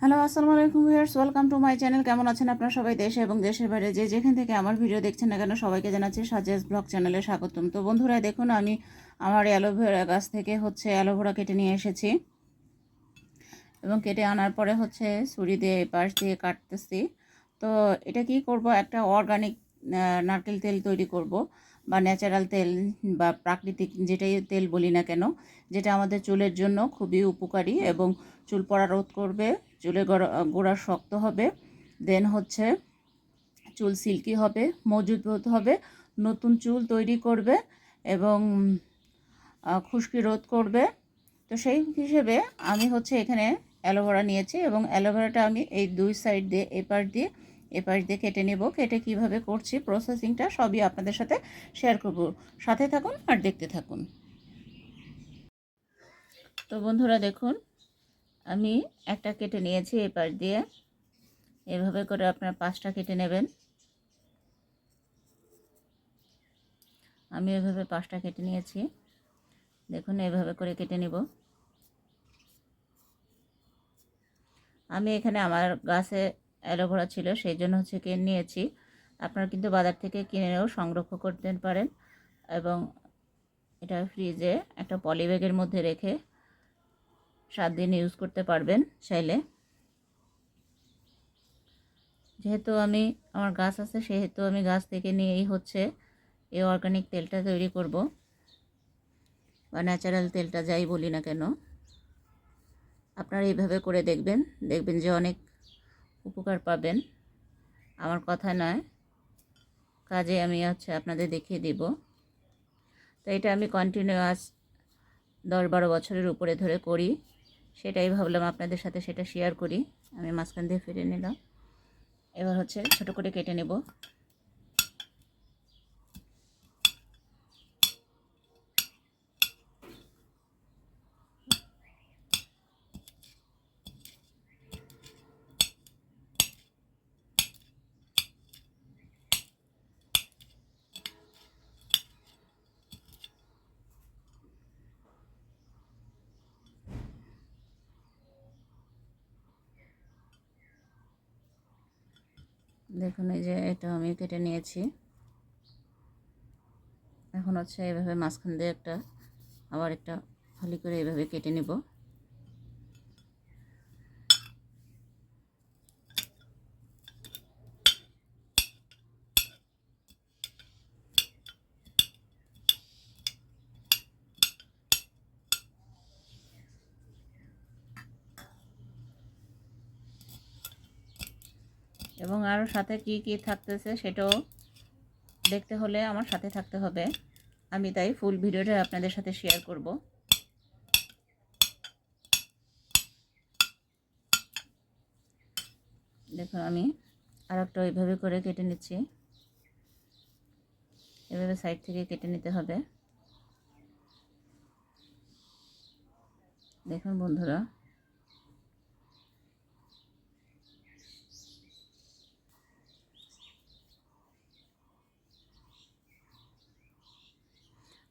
Hello, আসসালামু আলাইকুম viewers, welcome to my channel. কেমন আছেন আপনারা সবাই দেশে এবং দেশের বাইরে? যে যেখান থেকে আমার ভিডিও দেখছেন না কেন, সবাইকে জানাচ্ছি সাজেস ব্লগ চ্যানেলে স্বাগতম। তো বন্ধুরা, দেখুন, আমি আমার অ্যালোভেরা গাছ থেকে হচ্ছে অ্যালোভেরা কেটে নিয়ে এসেছি এবং কেটে আনার পরে হচ্ছে ছুরি দিয়ে পাশ দিয়ে কাটতেছি। তো এটা কি করব? একটা অর্গানিক নারকেল তেল তৈরি করব বা ন্যাচারাল তেল বা প্রাকৃতিক যেটাই তেল বলি না কেন, যেটা আমাদের চুলের জন্য খুবই উপকারী এবং চুল পড়া রোধ করবে চুলের গোড়া গোড়া শক্ত হবে দেন হচ্ছে চুল সিল্কি হবে, মজবুত হবে, নতুন চুল তৈরি করবে এবং খুশকি রোধ করবে। তো সেই হিসেবে আমি হচ্ছে এখানে অ্যালোভেরা নিয়েছি এবং অ্যালোভেরাটা আমি এই দুই সাইড দিয়ে এপার দিয়ে, এপাশ দিয়ে কেটে নেব। কেটে কীভাবে করছি প্রসেসিংটা সবই আপনাদের সাথে শেয়ার করব। সাথে থাকুন আর দেখতে থাকুন। তো বন্ধুরা দেখুন আমি একটা কেটে নিয়েছি এই দিয়ে। এভাবে করে আপনার পাঁচটা কেটে নেবেন। আমি এভাবে পাঁচটা কেটে নিয়েছি। দেখুন, এভাবে করে কেটে নেব। আমি এখানে আমার গাছে অ্যালোভেরা ছিল, সেই জন্য হচ্ছে কিনে নিয়েছি। আপনারা কিন্তু বাজার থেকে কিনেও সংরক্ষণ করতে পারেন এবং এটা ফ্রিজে একটা পলি ব্যাগের মধ্যে রেখে সাত দিন ইউজ করতে পারবেন চাইলে। যেহেতু আমি, আমার গাছ আছে, সেহেতু আমি গাছ থেকে নিয়েই হচ্ছে এই অর্গানিক তেলটা তৈরি করব। বা ন্যাচারাল তেলটা যাই বলি না কেন। আপনারা এইভাবে করে দেখবেন দেখবেন যে অনেক উপকার পাবেন। আমার কথা নয়, কাজে আমি হচ্ছে আপনাদের দেখিয়ে দিব। তো এটা আমি কন্টিনিউয়াস দশ বারো বছরের উপরে ধরে করি। সেটাই ভাবলাম আপনাদের সাথে সেটা শেয়ার করি। আমি মাঝখান দিয়ে ফিরে নিলাম। এবার হচ্ছে ছোট করে কেটে নেব। দেখুন, এই যে এটা আমি কেটে নিয়েছি। এখন হচ্ছে এইভাবে মাঝখান দিয়ে একটা, আবার একটা ফালি করে এইভাবে কেটে নেব এবং আরও সাথে কি কি থাকতেছে সেটাও দেখতে হলে আমার সাথে থাকতে হবে। আমি তাই ফুল ভিডিওটা আপনাদের সাথে শেয়ার করব। দেখুন আমি আর একটা ওইভাবে করে কেটে নিচ্ছি। এভাবে সাইড থেকে কেটে নিতে হবে। দেখুন বন্ধুরা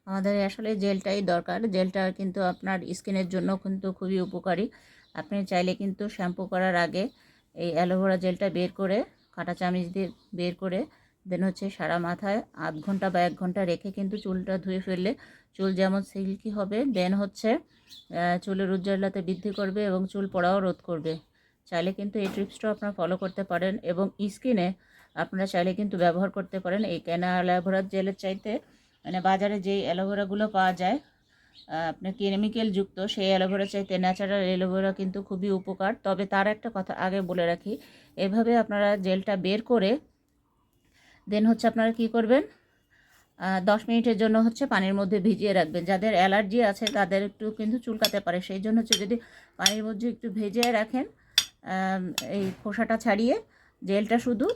আমাদের আসলে জেলটাই দরকার। জেলটা কিন্তু আপনার স্কিনের জন্য কিন্তু খুবই উপকারী। আপনি চাইলে কিন্তু শ্যাম্পু করার আগে এই অ্যালোভেরা জেলটা বের করে, কাঁটা চামিচ দিয়ে বের করে, দেন হচ্ছে সারা মাথায় আধ ঘণ্টা বা এক ঘণ্টা রেখে কিন্তু চুলটা ধুয়ে ফেললে চুল যেমন সিল্কি হবে, দেন হচ্ছে চুলের উজ্জ্বলতা বৃদ্ধি করবে এবং চুল পড়াও রোধ করবে। চাইলে কিন্তু এই ট্রিপসটাও আপনারা ফলো করতে পারেন এবং স্কিনে আপনারা চাইলে কিন্তু ব্যবহার করতে পারেন। এই কেনা অ্যালোভেরার জেলের চাইতে মানে বাজারে যেই অ্যালোভেরাগুলো পাওয়া যায় আপনার কেমিক্যাল যুক্ত, সেই অ্যালোভেরা চাইতে ন্যাচারাল অ্যালোভেরা কিন্তু খুবই উপকার। তবে তার একটা কথা আগে বলে রাখি, এভাবে আপনারা জেলটা বের করে দেন হচ্ছে আপনারা কি করবেন দশ মিনিটের জন্য হচ্ছে পানির মধ্যে ভিজিয়ে রাখবেন। যাদের অ্যালার্জি আছে তাদের একটু কিন্তু চুলকাতে পারে। সেই জন্য হচ্ছে যদি পানির মধ্যে একটু ভেজিয়ে রাখেন এই খোসাটা ছাড়িয়ে জেলটা শুধু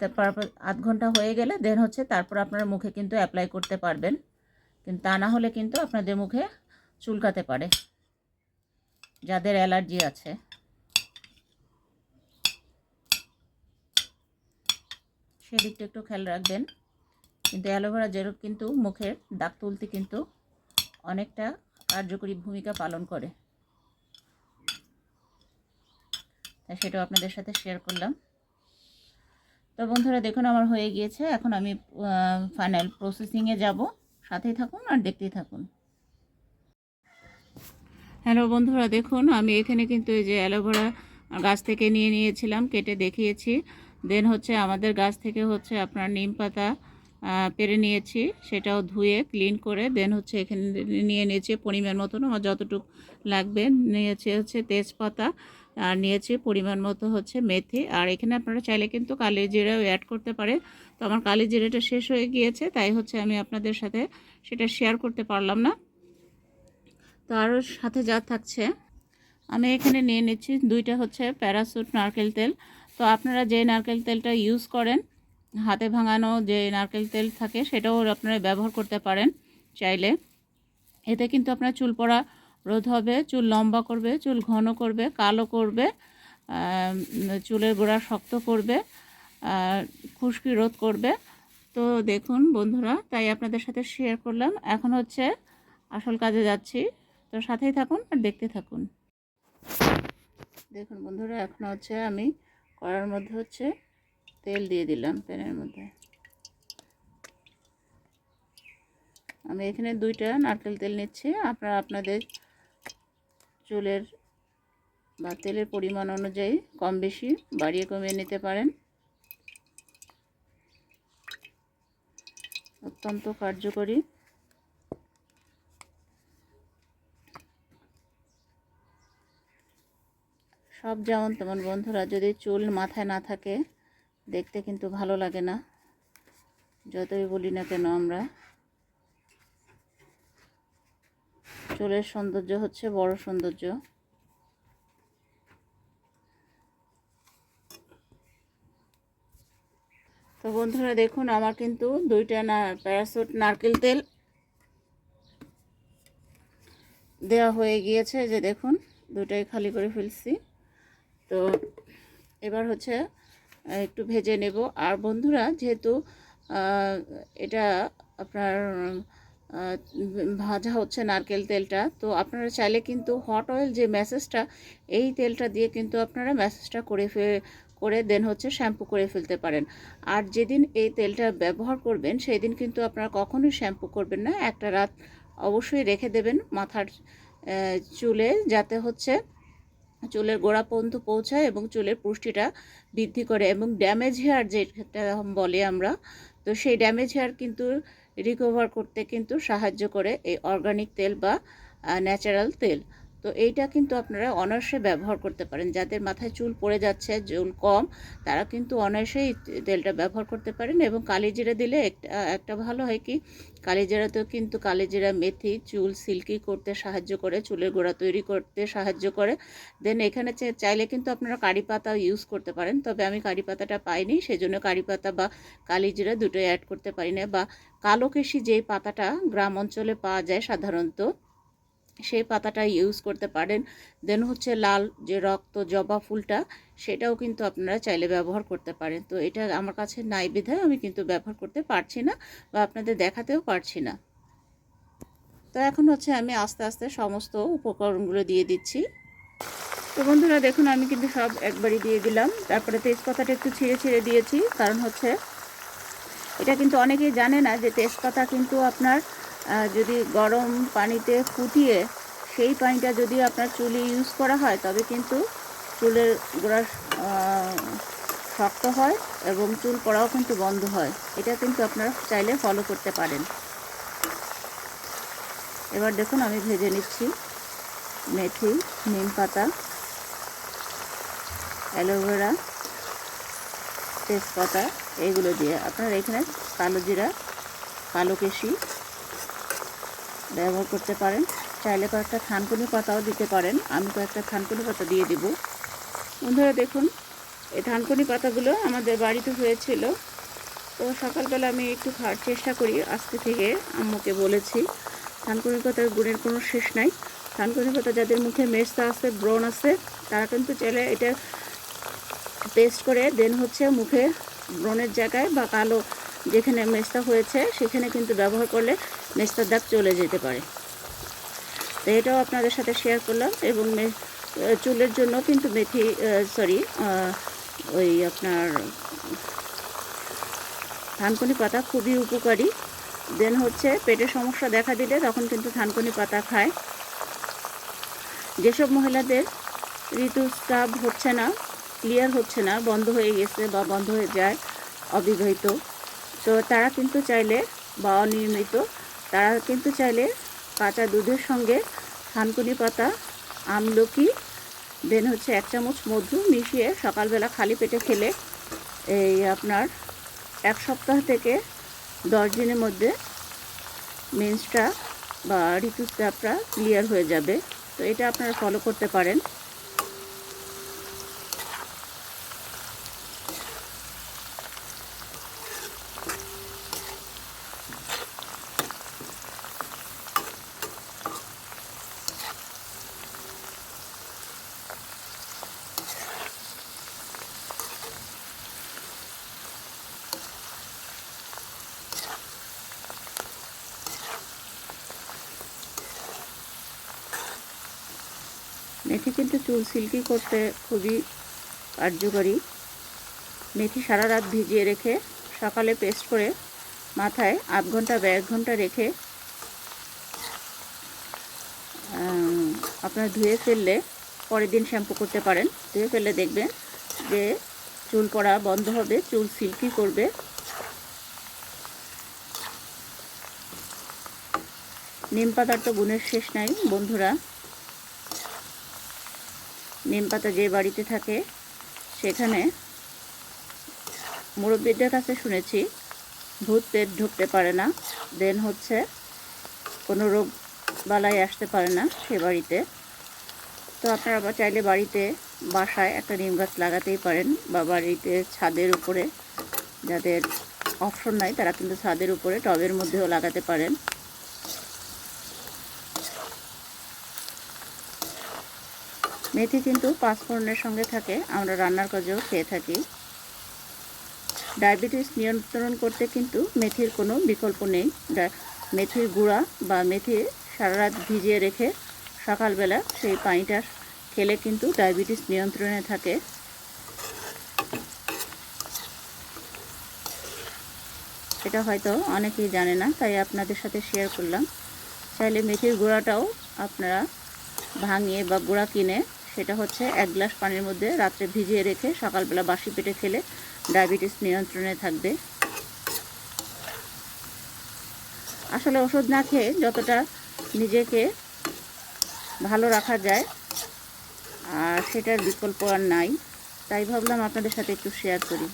তারপর আধ ঘণ্টা হয়ে গেলে দেন হচ্ছে তারপর আপনার মুখে কিন্তু অ্যাপ্লাই করতে পারবেন। কিন্তু তা না হলে কিন্তু আপনাদের মুখে চুলকাতে পারে। যাদের অ্যালার্জি আছে। সেদিকটা একটু খেয়াল রাখবেন। কিন্তু অ্যালোভেরা জেল কিন্তু মুখের দাগ তুলতে কিন্তু অনেকটা কার্যকরী ভূমিকা পালন করে। সেটাও আপনাদের সাথে শেয়ার করলাম। তো বন্ধুরা দেখুন, আমার হয়ে গিয়েছে। এখন আমি ফাইনাল প্রসেসিংয়ে যাব। সাথেই থাকুন আর দেখতেই থাকুন। হ্যালো বন্ধুরা, দেখুন, আমি এখানে কিন্তু এই যে অ্যালোভেরা গাছ থেকে নিয়ে নিয়েছিলাম, কেটে দেখিয়েছি। দেন হচ্ছে আমাদের গাছ থেকে হচ্ছে আপনার নিম পাতা পেরে নিয়েছি। সেটাও ধুয়ে ক্লিন করে দেন হচ্ছে এখানে নিয়ে নিয়েছি পরিমাণ মতন। আমার যতটুকু লাগবে, নিয়েছে হচ্ছে তেজপাতা। আর নিয়েছি পরিমাণ মতো হচ্ছে মেথি। আর এখানে আপনারা চাইলে কিন্তু কালি জিরাও অ্যাড করতে পারে তো আমার কালি জিরাটা শেষ হয়ে গিয়েছে, তাই হচ্ছে আমি আপনাদের সাথে সেটা শেয়ার করতে পারলাম না। তো আরও সাথে যা থাকছে, আমি এখানে নিয়ে নিচ্ছি দুইটা হচ্ছে প্যারাসুট নারকেল তেল। তো আপনারা যে নারকেল তেলটা ইউজ করেন, হাতে ভাঙানো যে নারকেল তেল থাকে সেটাও আপনারা ব্যবহার করতে পারেন চাইলে। এতে কিন্তু আপনার চুল পড়া রোধ হবে, চুল লম্বা করবে, চুল ঘন করবে, কালো করবে চুলের গোড়া শক্ত করবে খুশকি রোধ করবে। তো দেখুন বন্ধুরা, তাই আপনাদের সাথে শেয়ার করলাম। এখন হচ্ছে আসল কাজে যাচ্ছি। তো সাথেই থাকুন আর দেখতে থাকুন। দেখুন বন্ধুরা, এখন হচ্ছে আমি কড়ার মধ্যে হচ্ছে তেল দিয়ে দিলাম প্যানের মধ্যে। আমি এখানে দুইটা নারকেল তেল নিচ্ছি। আপনারা আপনাদের চুলের বা তেলের পরিমাণ অনুযায়ী কম বেশি বাড়িয়ে কমিয়ে নিতে পারেন। অত্যন্ত কার্যকরী। সব যেমন তেমন বন্ধুরা, যদি চুল মাথায় না থাকে, দেখতে কিন্তু ভালো লাগে না। যতই বলি না কেন আমরা। চুলের সৌন্দর্য হচ্ছে বড় সৌন্দর্য। তো বন্ধুরা দেখুন, আমার কিন্তু দুইটা না, প্যারাসুট নারকেল তেল দেওয়া হয়ে গিয়েছে। যে দেখুন দুটাই খালি করে ফেলছি। তো এবার হচ্ছে, একটু ভেজে নেব। আর বন্ধুরা, যেহেতু এটা আপনার ভাজা হচ্ছে নারকেল তেলটা। তো আপনারা চাইলে কিন্তু হট অয়েল যে ম্যাসেজটা এই তেলটা দিয়ে কিন্তু আপনারা ম্যাসেজটা করে ফে, করে দেন হচ্ছে শ্যাম্পু করে ফেলতে পারেন। আর যেদিন এই তেলটা ব্যবহার করবেন সেই দিন কিন্তু আপনারা কখনোই শ্যাম্পু করবেন না। একটা রাত অবশ্যই রেখে দেবেন মাথার চুলে যাতে হচ্ছে চুলের গোড়া পর্যন্ত পৌঁছায় এবং চুলের পুষ্টিটা বৃদ্ধি করে। এবং ড্যামেজ হেয়ার যেটা বলে আমরা, তো সেই ড্যামেজ হেয়ার কিন্তু রিকভার করতে কিন্তু সাহায্য করে এই অর্গানিক তেল বা ন্যাচারাল তেল। তো এইটা কিন্তু আপনারা অনায়াসে ব্যবহার করতে পারেন। যাদের মাথায় চুল পড়ে যাচ্ছে, চুল কম, তারা কিন্তু অনায়াসেই তেলটা ব্যবহার করতে পারেন এবং কালিজিরা দিলে একটা একটা ভালো হয় কি, কালিজিরাতেও কিন্তু কালিজিরা, মেথি, চুল সিল্কি করতে সাহায্য করে, চুলের গোড়া তৈরি করতে সাহায্য করে। দেন এখানে চাইলে কিন্তু আপনারা কারি পাতা ইউজ করতে পারেন। তবে আমি কারি পাতাটা পাইনি সেই জন্য কারি পাতা বা কালিজিরা দুটোই অ্যাড করতে পারি না। বা কালো কেশি যেই পাতাটা গ্রাম অঞ্চলে পাওয়া যায় সাধারণত সেই পাতাটা ইউজ করতে পারেন। দেন হচ্ছে লাল যে রক্ত জবা ফুলটা, সেটাও কিন্তু আপনারা চাইলে ব্যবহার করতে পারেন। তো এটা আমার কাছে নাই বিধায় আমি কিন্তু ব্যবহার করতে পারছি না বা আপনাদের দেখাতেও পারছি না। তো এখন হচ্ছে আমি আস্তে আস্তে সমস্ত উপকরণগুলো দিয়ে দিচ্ছি। তো বন্ধুরা দেখুন, আমি কিন্তু সব একবারই দিয়ে দিলাম। তারপরে তেজপাতাটা একটু ছিঁড়ে ছিঁড়ে দিয়েছি। কারণ হচ্ছে, এটা কিন্তু অনেকেই জানে না যে তেজপাতা কিন্তু আপনার যদি গরম পানিতে ফুটিয়ে সেই পানিটা যদি আপনার চুলে ইউজ করা হয়, তবে কিন্তু চুলের গোড়া শক্ত হয় এবং চুল পড়াও কিন্তু বন্ধ হয়। এটা কিন্তু আপনারা চাইলে ফলো করতে পারেন। এবার দেখুন, আমি ভেজে নিচ্ছি মেথি, নিম পাতা, অ্যালোভেরা, তেজপাতা এইগুলো দিয়ে। আপনারা এখানে কালো জিরা, কালো কেশি ব্যবহার করতে পারেন। চাইলে কয়েকটা থানকুনি পাতাও দিতে পারেন। আমি কয়েকটা থানকুনি পাতা দিয়ে দিব। বন্ধুরা দেখুন, এই থানকুনি পাতাগুলো আমাদের বাড়িতে হয়েছিল। তো সকালবেলা আমি একটু খাওয়ার চেষ্টা করি। আজকে থেকে আম্মুকে বলেছি, থানকুনি পাতার গুণের কোনো শেষ নাই। থানকুনি পাতা যাদের মুখে মেস্তা আছে, ব্রণ আছে, তারা কিন্তু চাইলে এটা পেস্ট করে দেন হচ্ছে মুখে ব্রণের জায়গায় বা কালো যেখানে মেস্তা হয়েছে, সেখানে কিন্তু ব্যবহার করলে মেস্তার দাগ চলে যেতে পারে। তো এটাও আপনাদের সাথে শেয়ার করলাম এবং চুলের জন্য কিন্তু মেথি সরি ওই আপনার থানকুনি পাতা খুবই উপকারী। দেন হচ্ছে পেটের সমস্যা দেখা দিলে তখন কিন্তু থানকুনি পাতা খায়। যেসব মহিলাদের ঋতুস্রাব হচ্ছে না ক্লিয়ার হচ্ছে না, বন্ধ হয়ে গেছে বা বন্ধ হয়ে যায়, অবিবাহিত তো তারা কিন্তু চাইলে বা অনিয়মিত তারা কিন্তু চাইলে কাঁচা দুধের সঙ্গে থানকুনি পাতা আমলকি দেন হচ্ছে এক চামচ মধু মিশিয়ে সকালবেলা খালি পেটে খেলে এই আপনার এক সপ্তাহ থেকে দশ দিনের মধ্যে মেন্সটা বা ঋতুস্রাবটা ক্লিয়ার হয়ে যাবে। তো এটা আপনারা ফলো করতে পারেন। মেথি কিন্তু চুল সিল্কি করতে খুবই কার্যকরী। মেথি সারা রাত ভিজিয়ে রেখে সকালে পেস্ট করে মাথায় আধ ঘণ্টা বা এক ঘণ্টা রেখে আপনার ধুয়ে ফেললে পরের দিন শ্যাম্পু করতে পারেন। ধুয়ে ফেললে দেখবেন যে চুল পড়া বন্ধ হবে, চুল সিল্কি করবে। নিম পাতার তো গুণের শেষ নাই বন্ধুরা। নিম পাতা যে বাড়িতে থাকে, সেখানে মুরব্বীদের কাছে শুনেছি, ভূত পেট ঢুকতে পারে না, দেন হচ্ছে কোনো রোগ বালাই আসতে পারে না সে বাড়িতে। তো আপনারা চাইলে বাড়িতে বাসায় একটা নিম গাছ লাগাতেই পারেন বা বাড়িতে ছাদের উপরে যাদের অপশন নাই, তারা কিন্তু ছাদের উপরে টবের মধ্যেও লাগাতে পারেন। মেথি কিন্তু পাঁচফোড়নের সঙ্গে থাকে, আমরা রান্নার কাজেও খেয়ে থাকি। ডায়াবেটিস নিয়ন্ত্রণ করতে কিন্তু মেথির কোনো বিকল্প নেই। মেথির গুঁড়া বা মেথি সারা রাত ভিজিয়ে রেখে সকালবেলা সেই পানিটা খেলে কিন্তু ডায়াবেটিস নিয়ন্ত্রণে থাকে। এটা হয়তো অনেকেই জানে না, তাই আপনাদের সাথে শেয়ার করলাম। চাইলে মেথির গুঁড়াটাও আপনারা ভাঙিয়ে বা গুঁড়া কিনে সেটা হচ্ছে এক গ্লাস পানির মধ্যে রাত্রে ভিজিয়ে রেখে সকালবেলা বাসি পেটে খেলে ডায়াবেটিস নিয়ন্ত্রণে থাকবে। আসলে ওষুধ না খেয়ে যতটা নিজেকে ভালো রাখা যায়, আর সেটার বিকল্প আর নাই, তাই ভাবলাম আপনাদের সাথে একটু শেয়ার করি।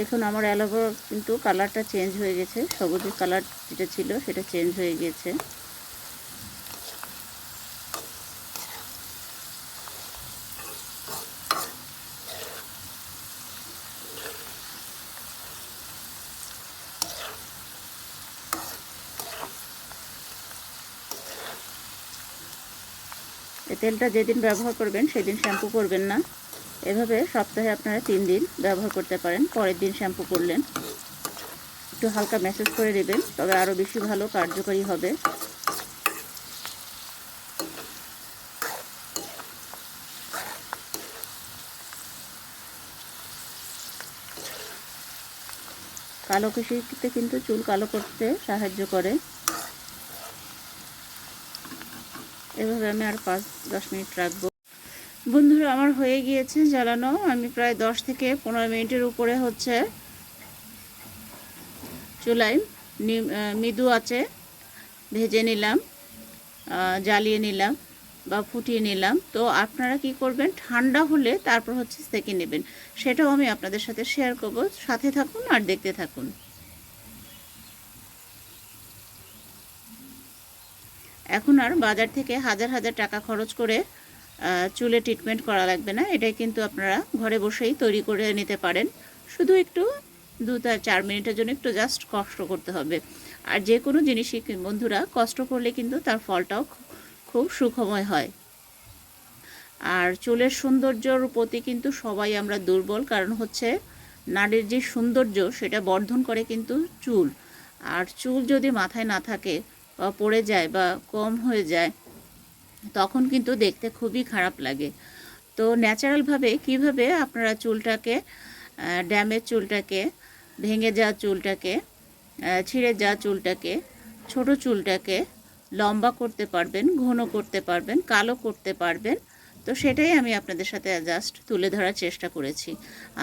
দেখুন, আমার অ্যালোভেরা কিন্তু কালারটা চেঞ্জ হয়ে গেছে। সবুজ কালার যেটা ছিল সেটা চেঞ্জ হয়ে এই তেলটা যেদিন ব্যবহার করবেন, সেদিন শ্যাম্পু করবেন না। এভাবে সপ্তাহে আপনারা তিন দিন ব্যবহার করতে পারেন, পরের দিন শ্যাম্পু করলেন। একটু হালকা ম্যাসেজ করে দেবেন তবে আরও বেশি ভালো কার্যকরী হবে। কালো কৃষিতে কিন্তু চুল কালো করতে সাহায্য করে। এভাবে আমি আর পাঁচ, দশ মিনিট রাখব। বন্ধুরা, আমার হয়ে গিয়েছে জ্বালানো। আমি প্রায় দশ থেকে পনেরো মিনিটের উপরে হচ্ছে চুলায় নি- মৃদু আছে ভেজে নিলাম জ্বালিয়ে নিলাম বা ফুটিয়ে নিলাম। তো আপনারা কি করবেন? ঠান্ডা হলে তারপর হচ্ছে সেকে নেবেন। সেটাও আমি আপনাদের সাথে শেয়ার করব। সাথে থাকুন আর দেখতে থাকুন। এখন আর বাজার থেকে হাজার হাজার টাকা খরচ করে চুলে ট্রিটমেন্ট করা লাগবে না। এটাই কিন্তু আপনারা ঘরে বসেই তৈরি করে নিতে পারেন। শুধু একটু দু চার মিনিটের জন্য একটু জাস্ট কষ্ট করতে হবে। আর যে কোনো জিনিসই বন্ধুরা, কষ্ট করলে কিন্তু তার ফলটাও খুব সুখময় হয়। আর চুলের সৌন্দর্যর প্রতি কিন্তু সবাই আমরা দুর্বল, কারণ হচ্ছে নারীর যে সৌন্দর্য, সেটা বর্ধন করে কিন্তু চুল। আর চুল যদি মাথায় না থাকে বা পড়ে যায় বা কম হয়ে যায় তখন কিন্তু দেখতে খুবই খারাপ লাগে। তো ন্যাচারালভাবে কীভাবে আপনারা চুলটাকে ড্যামেজ চুলটাকে, ভেঙে যাওয়া চুলটাকে ছিঁড়ে যাওয়া চুলটাকে, ছোট চুলটাকে লম্বা করতে পারবেন, ঘন করতে পারবেন, কালো করতে পারবেন, তো সেটাই আমি আপনাদের সাথে জাস্ট তুলে ধরার চেষ্টা করেছি।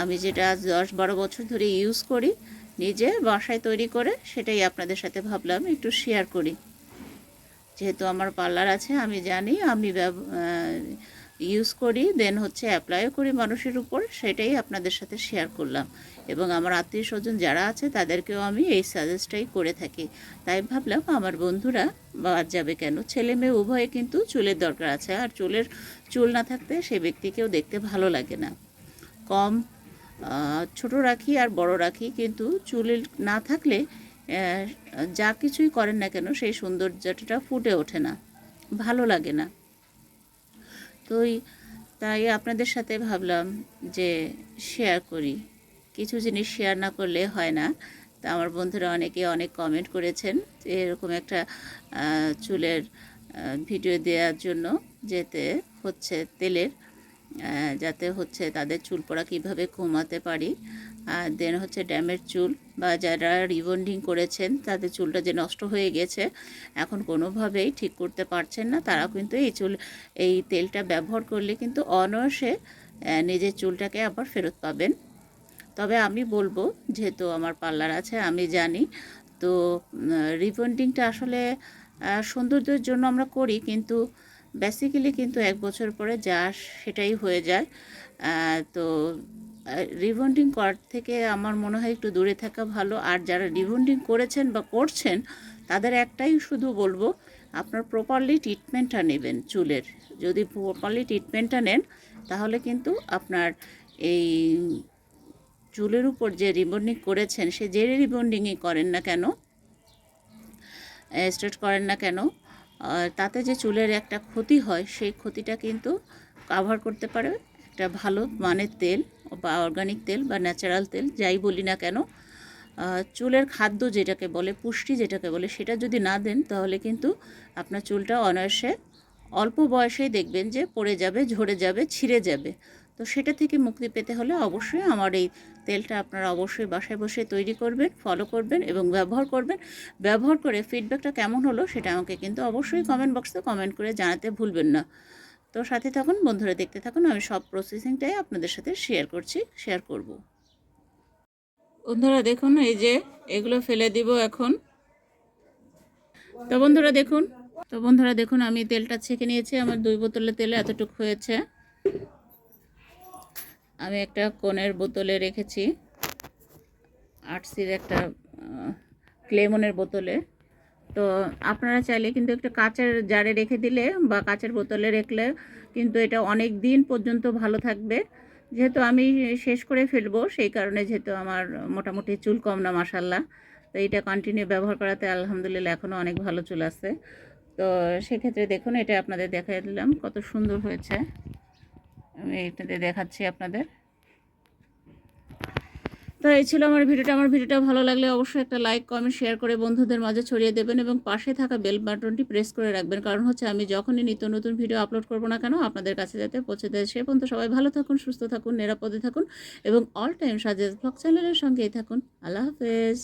আমি যেটা আজ দশ বারো বছর ধরে ইউজ করি, নিজে বাসায় তৈরি করে, সেটাই আপনাদের সাথে ভাবলাম একটু শেয়ার করি। যেহেতু আমার পার্লার আছে, আমি জানি, আমি ইউজ করি দেন হচ্ছে অ্যাপ্লাইও করি মানুষের উপর, সেটাই আপনাদের সাথে শেয়ার করলাম। এবং আমার আত্মীয় স্বজন যারা আছে, তাদেরকেও আমি এই সাজেস্টটাই করে থাকি। তাই ভাবলাম আমার বন্ধুরা বাদ যাবে কেন? ছেলে মেয়ে উভয়ে কিন্তু চুলের দরকার আছে, আর চুলের, চুল না থাকতে সে ব্যক্তিকেও দেখতে ভালো লাগে না। কম ছোট রাখি আর বড় রাখি কিন্তু চুলের না থাকলে যা কিছুই করেন না কেন, সেই সৌন্দর্যটা ফুটে ওঠে না। ভালো লাগে না। তো তাই আপনাদের সাথে ভাবলাম যে শেয়ার করি। কিছু জিনিস শেয়ার না করলে হয় না। তা আমার বন্ধুরা অনেকে অনেক কমেন্ট করেছেন এরকম একটা চুলের ভিডিও দেওয়ার জন্য যেতে হচ্ছে তেলের যাতে হচ্ছে তাদের চুল পড়া কীভাবে কমাতে পারি। আর দেন হচ্ছে ড্যামের চুল বা যারা রিবন্ডিং করেছেন, তাদের চুলটা যে নষ্ট হয়ে গেছে, এখন কোনোভাবেই ঠিক করতে পারছেন না। তারা কিন্তু এই চুল, এই তেলটা ব্যবহার করলে কিন্তু অনায়াসে নিজের চুলটাকে আবার ফেরত পাবেন। তবে আমি বলব, যেহেতু আমার পার্লার আছে, আমি জানি, তো রিবন্ডিংটা আসলে সৌন্দর্যের জন্য আমরা করি, কিন্তু বেসিক্যালি কিন্তু এক বছর পরে যা সেটাই হয়ে যায়। তো রিবন্ডিং করার থেকে আমার মনে হয় একটু দূরে থাকা ভালো। আর যারা রিবন্ডিং করেছেন বা করছেন, তাদের একটাই শুধু বলব, আপনার প্রপারলি ট্রিটমেন্টটা নেবেন চুলের। যদি প্রপারলি ট্রিটমেন্টটা নেন, তাহলে কিন্তু আপনার এই চুলের উপর যে রিবন্ডিং করেছেন, সে যে রিবন্ডিংই করেন না কেন স্ট্রেট করেন না কেন তাতে যে চুলের একটা ক্ষতি হয়, সেই ক্ষতিটা কিন্তু কাভার করতে পারে। একটা ভালো মানের তেল বা অর্গানিক তেল বা ন্যাচারাল তেল, যাই বলি না কেন চুলের খাদ্য যেটাকে বলে, পুষ্টি যেটাকে বলে, সেটা যদি না দেন, তাহলে কিন্তু আপনার চুলটা অনায়াসে অল্প বয়সেই দেখবেন যে পড়ে যাবে, ঝরে যাবে, ছিঁড়ে যাবে। তো সেটা থেকে মুক্তি পেতে হলে অবশ্যই আমার এই তেলটা আপনারা অবশ্যই বাসায় বসে তৈরি করবেন ফলো করবেন এবং ব্যবহার করবেন। ব্যবহার করে ফিডব্যাকটা কেমন হলো, সেটা আমাকে কিন্তু অবশ্যই কমেন্ট বক্সে কমেন্ট করে জানাতে ভুলবেন না। তো সাথে থাকুন, বন্ধুরা দেখতে থাকুন, আমি সব প্রসেসিংটাই আপনাদের সাথে শেয়ার করছি শেয়ার করব। বন্ধুরা দেখুন, এই যে এগুলো ফেলে দিব এখন। তো বন্ধুরা দেখুন, তো বন্ধুরা দেখুন, আমি তেলটা ছেঁকে নিয়েছি, আমার দুই বোতলের তেলে এতটুকু হয়েছে। আমি একটা কোণের বোতলে রেখেছি আটসির একটা ক্লেমনের বোতলে। তো আপনারা চাইলে কিন্তু একটা কাচের জারে রেখে দিলে বা কাচের বোতলে রাখলে কিন্তু এটা অনেক দিন পর্যন্ত ভালো থাকবে। যেহেতু আমি শেষ করে ফেলব, সেই কারণে যেহেতু আমার মোটামুটি চুল কম না মাসাল্লাহ তো এইটা কন্টিনিউ ব্যবহার করাতে আলহামদুলিল্লাহ এখনও অনেক ভালো চুল আছে। তো সেক্ষেত্রে দেখুন, এটা আপনাদের দেখাই দিলাম, কত সুন্দর হয়েছে। আমি এটাতে দেখাচ্ছি আপনাদের। তো এই ছিল আমার ভিডিওটা। আমার ভিডিওটা ভালো লাগলে অবশ্যই একটা লাইক কমেন্ট শেয়ার করে বন্ধুদের মাঝে ছড়িয়ে দেবেন এবং পাশে থাকা বেল বাটনটি প্রেস করে রাখবেন। কারণ হচ্ছে আমি যখনই নিত্য নতুন ভিডিও আপলোড করব না কেন, আপনাদের কাছে যাতে পৌঁছে দেয় সে পর্যন্ত সবাই ভালো থাকুন, সুস্থ থাকুন, নিরাপদে থাকুন এবং অল টাইম সাজেস ব্লগ চ্যানেলের সঙ্গেই থাকুন। আল্লাহ হাফেজ।